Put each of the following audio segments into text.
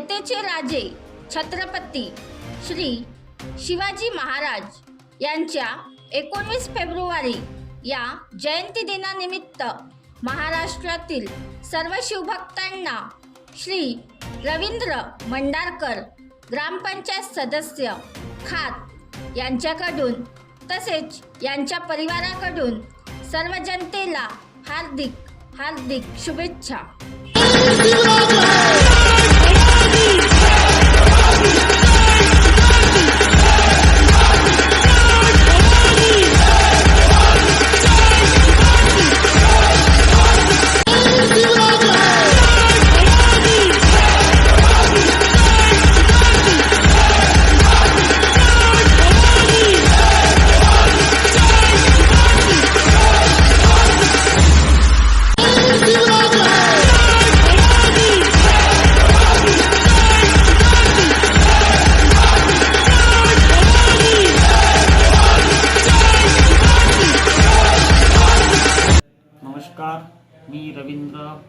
रयतेचे राजे छत्रपती श्री शिवाजी महाराज यांच्या एकोणवीस फेब्रुवारी या जयंती दिनानिमित्त महाराष्ट्रातील सर्व शिवभक्तांना श्री रवींद्र मंडारकर ग्रामपंचायत सदस्य खात यांच्याकडून तसेच यांच्या परिवाराकडून सर्व जनतेला हार्दिक हार्दिक शुभेच्छा. Thank you. मी रवींद्र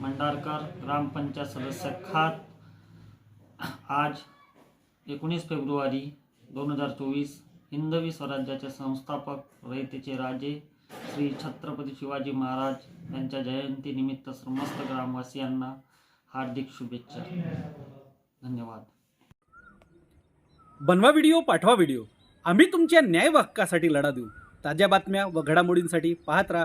मंडारकर ग्रामपंचायत सदस्य खात. आज एकोणीस फेब्रुवारी दोन हजार चोवीस हिंदवी स्वराज्याचे संस्थापक रयतेचे राजे श्री छत्रपती शिवाजी महाराज यांच्या जयंतीनिमित्त समस्त ग्रामवासियांना हार्दिक शुभेच्छा. धन्यवाद. बनवा व्हिडिओ पाठवा व्हिडिओ. आम्ही तुमच्या न्याय हक्कासाठी लढा देऊ. ताज्या बातम्या व घडामोडींसाठी पाहत राहा.